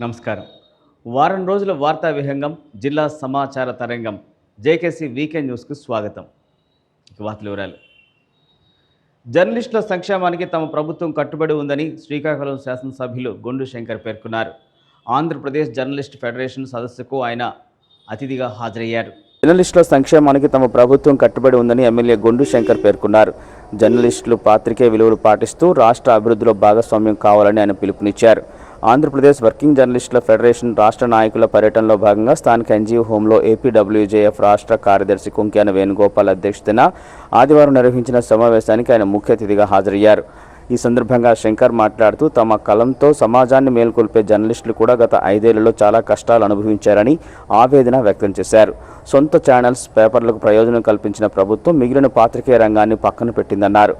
నమస్కారం. వారం రోజుల వార్తా విహంగం జిల్లా సమాచార తరంగం. జేకేసీ వీకెండ్ న్యూస్కు స్వాగతం. ఇక వార్తల వివరాలు. జర్నలిస్టుల సంక్షేమానికి తమ ప్రభుత్వం కట్టుబడి ఉందని శ్రీకాకుళం శాసనసభ్యులు గొండు శంకర్ పేర్కొన్నారు. ఆంధ్రప్రదేశ్ జర్నలిస్ట్ ఫెడరేషన్ సదస్సుకు ఆయన అతిథిగా హాజరయ్యారు. జర్నలిస్టుల సంక్షేమానికి తమ ప్రభుత్వం కట్టుబడి ఉందని ఎమ్మెల్యే గొండు శంకర్ పేర్కొన్నారు. జర్నలిస్టులు పాత్రికే విలువలు పాటిస్తూ రాష్ట్ర అభివృద్ధిలో భాగస్వామ్యం కావాలని ఆయన పిలుపునిచ్చారు. ఆంధ్రప్రదేశ్ వర్కింగ్ జర్నలిస్టుల ఫెడరేషన్ రాష్ట్ర నాయకుల పర్యటనలో భాగంగా స్థానిక ఎన్జీఓ హోంలో ఏపీడబ్ల్యూజేఎఫ్ రాష్ట్ర కార్యదర్శి కుంక్యాన వేణుగోపాల్ అధ్యక్షతన ఆదివారం నిర్వహించిన సమావేశానికి ఆయన ముఖ్య అతిథిగా హాజరయ్యారు. ఈ సందర్భంగా శంకర్ మాట్లాడుతూ తమ కలంతో సమాజాన్ని మేల్కొల్పే జర్నలిస్టులు కూడా గత ఐదేళ్ళలో చాలా కష్టాలు అనుభవించారని ఆవేదన వ్యక్తం చేశారు. సొంత ఛానల్స్ పేపర్లకు ప్రయోజనం కల్పించిన ప్రభుత్వం మిగిలిన పాత్రికేయ రంగాన్ని పక్కన పెట్టిందన్నారు.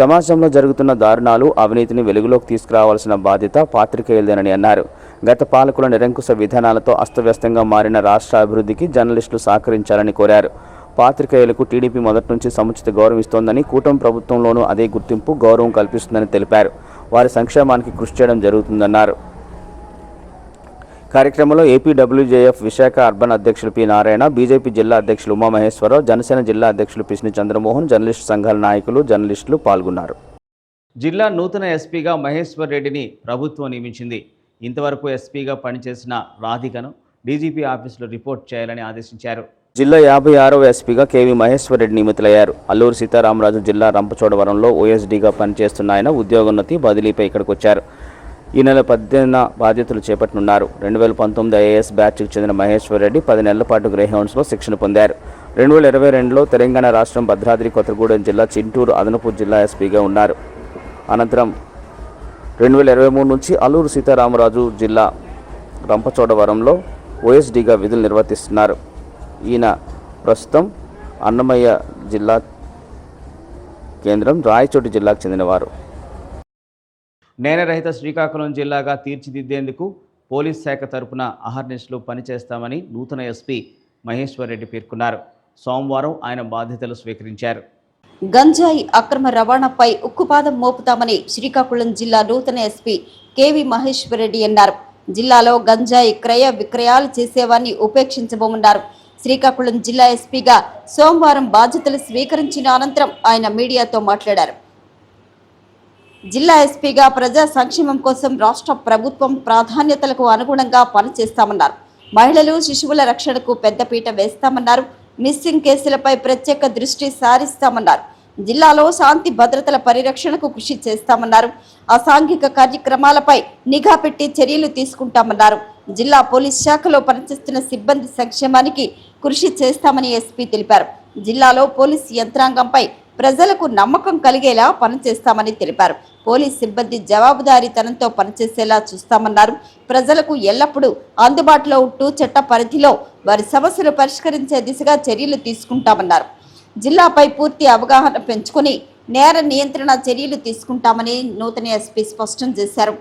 సమాజంలో జరుగుతున్న దారుణాలు అవినీతిని వెలుగులోకి తీసుకురావాల్సిన బాధ్యత పాత్రికేయులదేనని అన్నారు. గత పాలకుల నిరంకుశ విధానాలతో అస్తవ్యస్తంగా మారిన రాష్ట్ర అభివృద్ధికి జర్నలిస్టులు సహకరించాలని కోరారు. పాత్రికేయులకు టీడీపీ మొదటి నుంచి సముచిత గౌరవం ఇస్తోందని కూటమి ప్రభుత్వంలోనూ అదే గుర్తింపు గౌరవం కల్పిస్తుందని తెలిపారు. వారి సంక్షేమానికి కృషి చేయడం జరుగుతుందన్నారు. కార్యక్రమంలో ఏపీడబ్ల్యూజేఎఫ్ విశాఖ అర్బన్ అధ్యక్షులు పి నారాయణ బీజేపీ జిల్లా అధ్యక్షులు ఉమామహేశ్వరరావు జనసేన జిల్లా అధ్యక్షులు పిసిని చంద్రమోహన్ జర్నలిస్టు సంఘాల నాయకులు జర్నలిస్టులు పాల్గొన్నారు. జిల్లా నూతన ఎస్పీగా మహేశ్వర్ రెడ్డిని ప్రభుత్వం నియమించింది. ఇంతవరకు ఎస్పీగా పనిచేసిన రాధికను డీజీపీ ఆఫీసులో రిపోర్ట్ చేయాలని ఆదేశించారు. జిల్లా యాభై ఆరవ ఎస్పీగా కేవీ మహేశ్వర్ రెడ్డి నియమితులయ్యారు. అల్లూరు సీతారామరాజు జిల్లా రంపచోడవరంలో ఓఎస్డీగా పనిచేస్తున్న ఆయన ఉద్యోగోన్నతి బదిలీపై ఇక్కడికి వచ్చారు ఈ నెల పద్దెనిమిదిన బాధ్యతలు చేపట్టనున్నారు. రెండు వేల పంతొమ్మిది ఐఏఎస్ బ్యాచ్కి చెందిన మహేశ్వర్ రెడ్డి పది నెలల పాటు గ్రేహౌండ్స్లో శిక్షణ పొందారు. రెండు వేల ఇరవై రెండులో తెలంగాణ రాష్ట్రం భద్రాద్రి కొత్తగూడెం జిల్లా చింటూరు అదనపు జిల్లా ఎస్పీగా ఉన్నారు. అనంతరం రెండు వేల ఇరవై మూడు నుంచి అల్లూరు సీతారామరాజు జిల్లా రంపచోడవరంలో ఓఎస్డీగా విధులు నిర్వర్తిస్తున్నారు. ఈయన ప్రస్తుతం అన్నమయ్య జిల్లా కేంద్రం రాయచోటి జిల్లాకు చెందినవారు. నేరరహిత శ్రీకాకుళం జిల్లాగా తీర్చిదిద్దేందుకు పోలీస్ శాఖ తరపున అహర్నిశలు పనిచేస్తామని నూతన ఎస్పీ మహేశ్వర్ రెడ్డి పేర్కొన్నారు. సోమవారం ఆయన బాధ్యతలు స్వీకరించారు. గంజాయి అక్రమ రవాణాపై ఉక్కుపాదం మోపుతామని శ్రీకాకుళం జిల్లా నూతన ఎస్పీ కేవి మహేశ్వర్ రెడ్డి అన్నారు. జిల్లాలో గంజాయి క్రయ విక్రయాలు చేసేవాన్ని ఉపేక్షించబోమన్నారు. శ్రీకాకుళం జిల్లా ఎస్పీగా సోమవారం బాధ్యతలు స్వీకరించిన అనంతరం ఆయన మీడియాతో మాట్లాడారు. జిల్లా ఎస్పీగా ప్రజా సంక్షేమం కోసం రాష్ట్ర ప్రభుత్వం ప్రాధాన్యతలకు అనుగుణంగా పనిచేస్తామన్నారు. మహిళలు శిశువుల రక్షణకు పెద్దపీట వేస్తామన్నారు. మిస్సింగ్ కేసులపై ప్రత్యేక దృష్టి సారిస్తామన్నారు. జిల్లాలో శాంతి భద్రతల పరిరక్షణకు కృషి చేస్తామన్నారు. అసాంఘిక కార్యక్రమాలపై నిఘా పెట్టి చర్యలు తీసుకుంటామన్నారు. జిల్లా పోలీస్ శాఖలో పనిచేస్తున్న సిబ్బంది సంక్షేమానికి కృషి చేస్తామని ఎస్పీ తెలిపారు. జిల్లాలో పోలీస్ యంత్రాంగంపై ప్రజలకు నమ్మకం కలిగేలా పనిచేస్తామని తెలిపారు. పోలీస్ సిబ్బంది జవాబుదారీతనంతో పనిచేసేలా చూస్తామన్నారు. ప్రజలకు ఎల్లప్పుడూ అందుబాటులో ఉంటూ చట్ట పరిధిలో వారి సమస్యలు పరిష్కరించే దిశగా చర్యలు తీసుకుంటామన్నారు. జిల్లాపై పూర్తి అవగాహన పెంచుకొని నేర నియంత్రణ చర్యలు తీసుకుంటామని నూతన ఎస్పీ స్పష్టం చేశారు.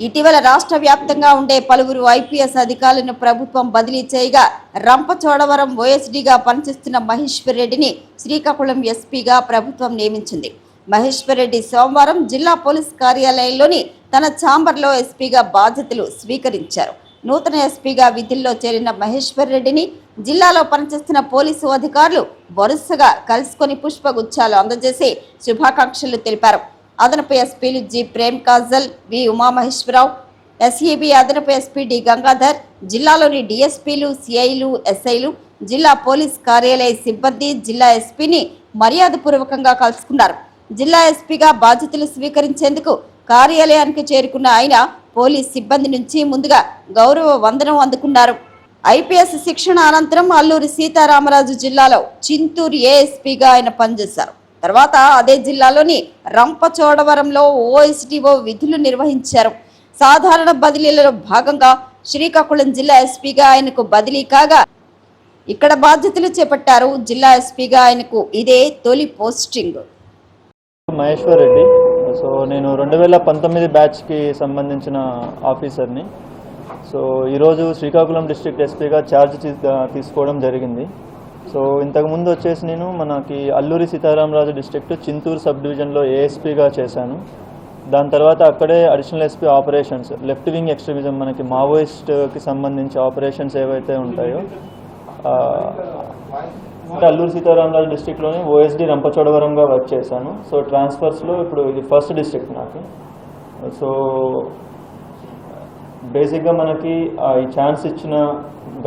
ఇటీవల రాష్ట్ర వ్యాప్తంగా ఉండే పలువురు ఐపీఎస్ అధికారులను ప్రభుత్వం బదిలీ చేయగా రంపచోడవరం ఓఎస్డీగా పనిచేస్తున్న మహేశ్వర్ రెడ్డిని శ్రీకాకుళం ఎస్పీగా ప్రభుత్వం నియమించింది. మహేశ్వర్ రెడ్డి సోమవారం జిల్లా పోలీస్ కార్యాలయంలోని తన ఛాంబర్లో ఎస్పీగా బాధ్యతలు స్వీకరించారు. నూతన ఎస్పీగా విధుల్లో చేరిన మహేశ్వర్ రెడ్డిని జిల్లాలో పనిచేస్తున్న పోలీసు అధికారులు వరుసగా కలుసుకొని పుష్పగుచ్చాలు అందజేసి శుభాకాంక్షలు తెలిపారు. అదనపు ఎస్పీలు G Prem Kajal V Umamaheswararao SEB అదనపు ఎస్పీ డి గంగాధర్ జిల్లాలోని డిఎస్పీలు సిఐలు ఎస్ఐలు జిల్లా పోలీస్ కార్యాలయ సిబ్బంది జిల్లా ఎస్పీని మర్యాదపూర్వకంగా కలుసుకున్నారు. జిల్లా ఎస్పీగా బాధ్యతలు స్వీకరించేందుకు కార్యాలయానికి చేరుకున్న ఆయన పోలీస్ సిబ్బంది నుంచి ముందుగా గౌరవ వందనం అందుకున్నారు. ఐపీఎస్ శిక్షణ అనంతరం అల్లూరి సీతారామరాజు జిల్లాలో చింతూరు ఏఎస్పీగా ఆయన పనిచేశారు. తర్వాత అదే జిల్లాలోని రంపచోడవరంలో ఓఎస్డిఓ విధులు నిర్వహించారు. సాధారణ బదిలీలలో భాగంగా శ్రీకాకుళం జిల్లా ఎస్పీగా ఆయనకు బదిలీ కాగా ఇక్కడ బాధ్యతలు చేపట్టారు. జిల్లా ఎస్పీగా ఆయనకు ఇదే తొలి పోస్టింగ్. మహేశ్వర్ రెడ్డి. సో నేను రెండు వేల పంతొమ్మిది బ్యాచ్కి సంబంధించిన ఆఫీసర్ని. సో ఈరోజు శ్రీకాకుళం డిస్ట్రిక్ట్ ఎస్పీగా ఛార్జ్ తీసుకోవడం జరిగింది. సో ఇంతకుముందు వచ్చేసి నేను మనకి అల్లూరి సీతారామరాజు డిస్ట్రిక్ట్ చింతూరు సబ్ డివిజన్లో ఏఎస్పీగా చేశాను. దాని తర్వాత అక్కడే additional SP operations left wing extremism మనకి మావోయిస్ట్కి సంబంధించి ఆపరేషన్స్ ఏవైతే ఉంటాయో అల్లూరు సీతారామరాజు డిస్టిక్లోని ఓఎస్డి రంపచోడవరంగా వర్క్ చేశాను. సో ట్రాన్స్ఫర్స్లో ఇప్పుడు ఇది ఫస్ట్ డిస్ట్రిక్ట్ నాకు. సో బేసిక్గా మనకి ఈ ఛాన్స్ ఇచ్చిన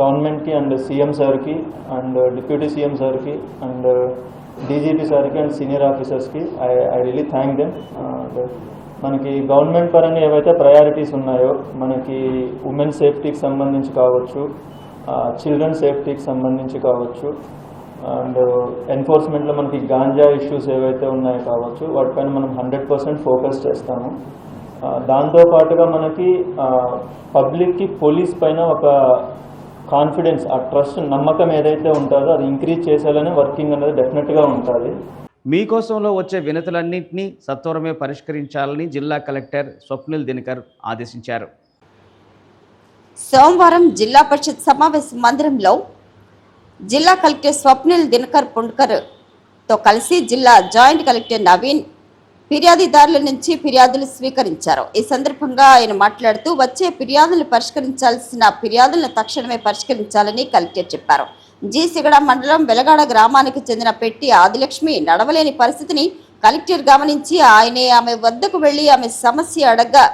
గవర్నమెంట్కి అండ్ సీఎం సార్కి అండ్ డిప్యూటీ సీఎం సార్కి అండ్ డీజీపీ సార్కి and senior ఆఫీసర్స్కి I I really thank them. మనకి గవర్నమెంట్ పరంగా ఏవైతే ప్రయారిటీస్ ఉన్నాయో మనకి ఉమెన్ సేఫ్టీకి సంబంధించి కావచ్చు చిల్డ్రన్ సేఫ్టీకి సంబంధించి కావచ్చు అండ్ ఎన్ఫోర్స్మెంట్లో మనకి గాంజా ఇష్యూస్ ఏవైతే ఉన్నాయో కావచ్చు వాటిపైన మనం హండ్రెడ్ పర్సెంట్ ఫోకస్ చేస్తాము. ఆ, దాంతో పాటుగా మనకి పబ్లిక్కి పోలీస్ పైన ఒక కాన్ఫిడెన్స్ ఆ ట్రస్ట్ నమ్మకం ఏదైతే ఉంటుందో అది ఇంక్రీజ్ చేసేలానే వర్కింగ్ అనేది డెఫినెట్గా ఉంటుంది. మీకోసంలో వచ్చే వినతులన్నింటినీ సత్వరమే పరిష్కరించాలని జిల్లా కలెక్టర్ స్వప్నిల్ దినకర్ ఆదేశించారు. సోమవారం జిల్లా పరిషత్ సమావేశ మందిరంలో జిల్లా కలెక్టర్ స్వప్నిల్ దినకర్ పుండ్కర్తో కలిసి జిల్లా జాయింట్ కలెక్టర్ నవీన్ ఫిర్యాదుదారుల నుంచి ఫిర్యాదులు స్వీకరించారు. ఈ సందర్భంగా ఆయన మాట్లాడుతూ వచ్చే ఫిర్యాదులు పరిష్కరించాల్సిన ఫిర్యాదులను తక్షణమే పరిష్కరించాలని కలెక్టర్ చెప్పారు. జీసిగడ మండలం వెలగాడ గ్రామానికి చెందిన పెట్టి ఆదిలక్ష్మి నడవలేని పరిస్థితిని కలెక్టర్ గమనించి ఆయనే ఆమె వద్దకు వెళ్ళి ఆమె సమస్య అడగ్గా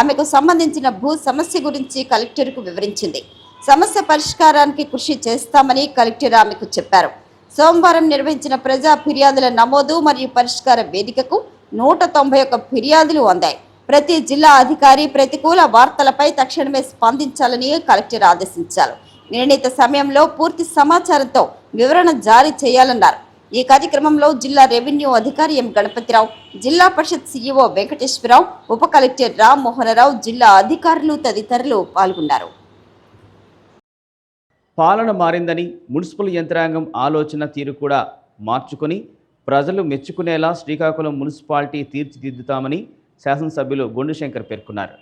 ఆమెకు సంబంధించిన భూ సమస్య గురించి కలెక్టర్కు వివరించింది. సమస్య పరిష్కారానికి కృషి చేస్తామని కలెక్టర్ ఆమెకు చెప్పారు. సోమవారం నిర్వహించిన ప్రజా ఫిర్యాదుల నమోదు మరియు పరిష్కార వేదికకు నూట తొంభై ఒక్క ఫిర్యాదులు అందాయి. ప్రతి జిల్లా అధికారి ప్రతికూల వార్తలపై తక్షణమే స్పందించాలని కలెక్టర్ ఆదేశించారు. నిర్ణీత సమయంలో పూర్తి సమాచారంతో వివరణ జారీ చేయాలన్నారు. ఈ కార్యక్రమంలో జిల్లా రెవెన్యూ అధికారి ఎం గణపతిరావు జిల్లా పరిషత్ సీఈఓ వెంకటేశ్వరరావు ఉప కలెక్టర్ రామ్మోహనరావు జిల్లా అధికారులు తదితరులు పాల్గొన్నారు. పాలన మారిందని మున్సిపల్ యంత్రాంగం ఆలోచన తీరు కూడా మార్చుకొని ప్రజలు మెచ్చుకునేలా శ్రీకాకుళం మున్సిపాలిటీ తీర్చిదిద్దుతామని శాసనసభ్యులు గుండుశంకర్ పేర్కొన్నారు.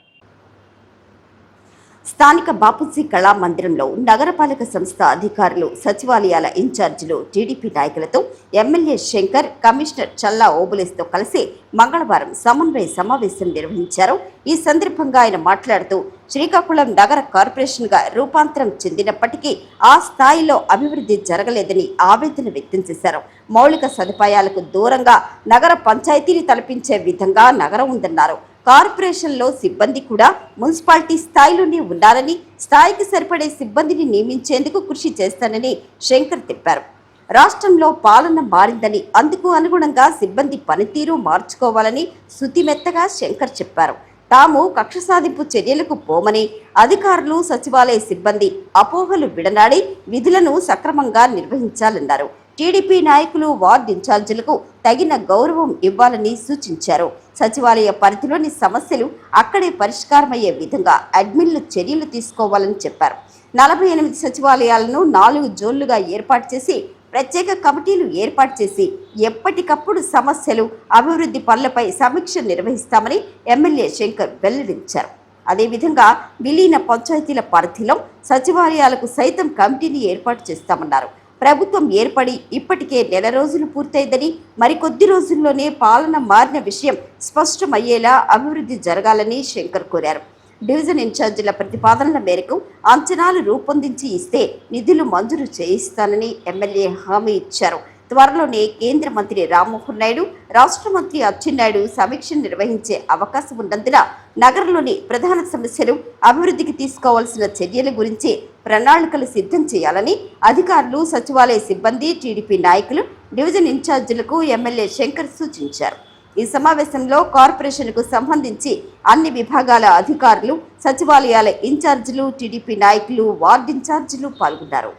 స్థానిక బాపుజీ కళా మందిరంలో నగరపాలక సంస్థ అధికారులు సచివాలయాల ఇన్ఛార్జీలు టీడీపీ నాయకులతో ఎమ్మెల్యే శంకర్ కమిషనర్ చల్లా ఓబులేస్తో కలిసి మంగళవారం సమన్వయ సమావేశం నిర్వహించారు. ఈ సందర్భంగా ఆయన మాట్లాడుతూ శ్రీకాకుళం నగర కార్పొరేషన్గా రూపాంతరం చెందినప్పటికీ ఆ స్థాయిలో అభివృద్ధి జరగలేదని ఆవేదన వ్యక్తం చేశారు. మౌలిక సదుపాయాలకు దూరంగా నగర పంచాయతీని తలపించే విధంగా నగరం ఉందన్నారు. కార్పొరేషన్లో సిబ్బంది కూడా మున్సిపాలిటీ స్థాయిలోనే ఉండాలని స్థాయికి సరిపడే సిబ్బందిని నియమించేందుకు కృషి చేస్తానని శంకర్ తెలిపారు. రాష్ట్రంలో పాలన మారిందని అందుకు అనుగుణంగా సిబ్బంది పనితీరు మార్చుకోవాలని శుతిమెత్తగా శంకర్ చెప్పారు. తాము కక్ష సాధింపు చర్యలకు పోమని అధికారులు సచివాలయ సిబ్బంది అపోహలు విడనాడి విధులను సక్రమంగా నిర్వహించాలన్నారు. టీడీపీ నాయకులు వార్డు ఇన్ఛార్జీలకు తగిన గౌరవం ఇవ్వాలని సూచించారు. సచివాలయ పరిధిలోని సమస్యలు అక్కడే పరిష్కారమయ్యే విధంగా అడ్మిన్లు చర్యలు తీసుకోవాలని చెప్పారు. నలభై ఎనిమిది సచివాలయాలను నాలుగు జోన్లుగా ఏర్పాటు చేసి ప్రత్యేక కమిటీలు ఏర్పాటు చేసి ఎప్పటికప్పుడు సమస్యలు అభివృద్ధి పనులపై సమీక్ష నిర్వహిస్తామని ఎమ్మెల్యే శంకర్ వెల్లడించారు. అదేవిధంగా విలీన పంచాయతీల పరిధిలో సచివాలయాలకు సైతం కమిటీని ఏర్పాటు చేస్తామన్నారు. ప్రభుత్వం ఏర్పడి ఇప్పటికే నెల రోజులు పూర్తయిందని మరికొద్ది రోజుల్లోనే పాలన మారిన విషయం స్పష్టమయ్యేలా అభివృద్ధి జరగాలని శంకర్ కోరారు. డివిజన్ ఇన్ఛార్జీల ప్రతిపాదనల మేరకు అంచనాలు రూపొందించి ఇస్తే నిధులు మంజూరు చేయిస్తానని ఎమ్మెల్యే హామీ ఇచ్చారు. త్వరలోనే కేంద్ర మంత్రి రామ్మోహన్ నాయుడు రాష్ట్ర మంత్రి అచ్చెన్నాయుడు సమీక్ష నిర్వహించే అవకాశం ఉన్నందున నగరంలోని ప్రధాన సమస్యలు అభివృద్ధికి తీసుకోవాల్సిన చర్యల గురించి ప్రణాళికలు సిద్ధం చేయాలని అధికారులు సచివాలయ సిబ్బంది టీడీపీ నాయకులు డివిజన్ ఇన్ఛార్జీలకు ఎమ్మెల్యే శంకర్ సూచించారు. ఈ సమావేశంలో కార్పొరేషన్కు సంబంధించి అన్ని విభాగాల అధికారులు సచివాలయాల ఇన్ఛార్జీలు టీడీపీ నాయకులు వార్డు ఇన్ఛార్జీలు పాల్గొన్నారు.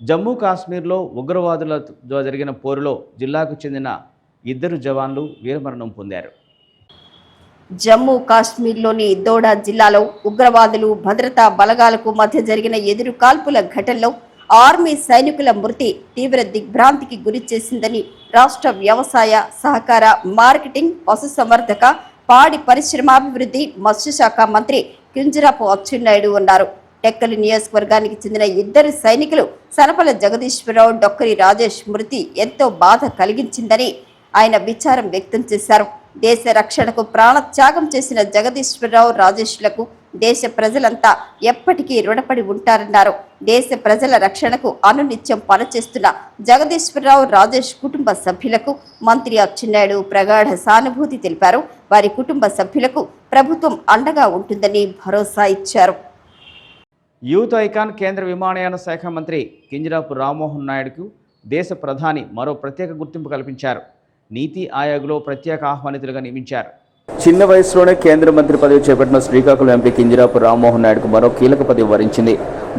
జమ్మూ కాశ్మీర్లో ఉగ్రవాదులతో జరిగిన పోరులో జిల్లాకు చెందిన ఇద్దరు జవాన్లు వీరమరణం పొందారు. జమ్మూ కాశ్మీర్లోని దోడా జిల్లాలో ఉగ్రవాదులు భద్రతా బలగాలకు మధ్య జరిగిన ఎదురు కాల్పుల ఘటనలో ఆర్మీ సైనికుల మృతి తీవ్ర దిగ్భ్రాంతికి గురి చేసిందని రాష్ట్ర వ్యవసాయ సహకార మార్కెటింగ్ పశుసంవర్ధక పాడి పరిశ్రమాభివృద్ధి మత్స్యశాఖ మంత్రి కింజరాపు అచ్చెన్నాయుడు అన్నారు. టెక్కలి నియోజకవర్గానికి చెందిన ఇద్దరు సైనికులు సనపల జగదీశ్వరరావు డొక్కరి రాజేష్ మృతి ఎంతో బాధ కలిగించిందని ఆయన విచారం వ్యక్తం చేశారు. దేశ రక్షణకు ప్రాణత్యాగం చేసిన జగదీశ్వరరావు రాజేష్లకు దేశ ప్రజలంతా ఎప్పటికీ రుణపడి ఉంటారన్నారు. దేశ ప్రజల రక్షణకు అనునిత్యం పనిచేస్తున్న జగదీశ్వరరావు రాజేష్ కుటుంబ సభ్యులకు మంత్రి అచ్చెన్నాయుడు ప్రగాఢ సానుభూతి తెలిపారు. వారి కుటుంబ సభ్యులకు ప్రభుత్వం అండగా ఉంటుందని భరోసా ఇచ్చారు. యూత్ ఐకాన్ కేంద్ర విమానయాన శాఖ మంత్రి కింజరాపు రామ్మోహన్ నాయుడుకు దేశ ప్రధాని మరో ప్రత్యేక గుర్తింపు కల్పించారు. నీతి ఆయోగ్లో ప్రత్యేక ఆహ్వానితులుగా నియమించారు. చిన్న వయసులోనే కేంద్ర మంత్రి పదవి చేపట్టిన శ్రీకాకుళం ఎంపీ కింజరాపు రామ్మోహన్ నాయుడుకు మరో కీలక పదవి వరించింది.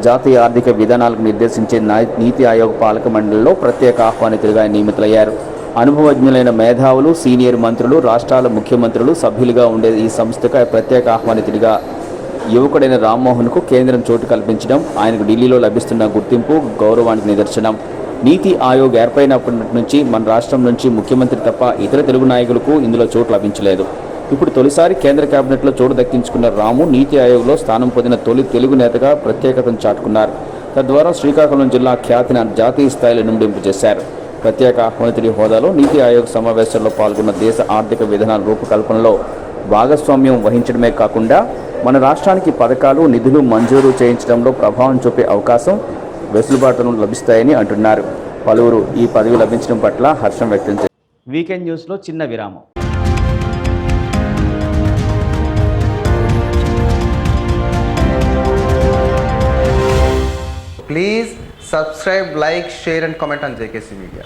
జాతీయ ఆర్థిక విధానాలకు నిర్దేశించే నీతి ఆయోగ్ పాలక మండలిలో ప్రత్యేక ఆహ్వానితులుగా నియమితులయ్యారు. అనుభవజ్ఞులైన మేధావులు సీనియర్ మంత్రులు రాష్ట్రాల ముఖ్యమంత్రులు సభ్యులుగా ఉండే ఈ సంస్థకు ప్రత్యేక ఆహ్వానితుడిగా యువకుడైన రామ్మోహన్కు కేంద్రం చోటు కల్పించడం ఆయనకు ఢిల్లీలో లభిస్తున్న గుర్తింపు గౌరవానికి నిదర్శనం. నీతి ఆయోగ్ ఏర్పడినప్పటి నుంచి మన రాష్ట్రం నుంచి ముఖ్యమంత్రి తప్ప ఇతర తెలుగు నాయకులకు ఇందులో చోటు లభించలేదు. ఇప్పుడు తొలిసారి కేంద్ర కేబినెట్లో చోటు దక్కించుకున్న రాము నీతి ఆయోగ్లో స్థానం పొందిన తొలి తెలుగు నేతగా ప్రత్యేకతను చాటుకున్నారు. తద్వారా శ్రీకాకుళం జిల్లా ఖ్యాతిని జాతీయ స్థాయిలో నుండింపు చేశారు. ప్రత్యేక ఆహ్వానితుడి హోదాలో నీతి ఆయోగ్ సమావేశంలో పాల్గొన్న దేశ ఆర్థిక విధానాల రూపకల్పనలో భాగస్వామ్యం వహించడమే కాకుండా మన రాష్ట్రానికి పథకాలు నిధులు మంజూరు చేయించడంలో ప్రభావం చూపే అవకాశం వెసులుబాటును లభిస్తాయని అంటున్నారు పలువురు ఈ పదవి లభించడం పట్ల హర్షం వ్యక్తం చేశారు వీకెండ్ న్యూస్లో చిన్న విరామం Please subscribe, like, share, and comment on JKC Media.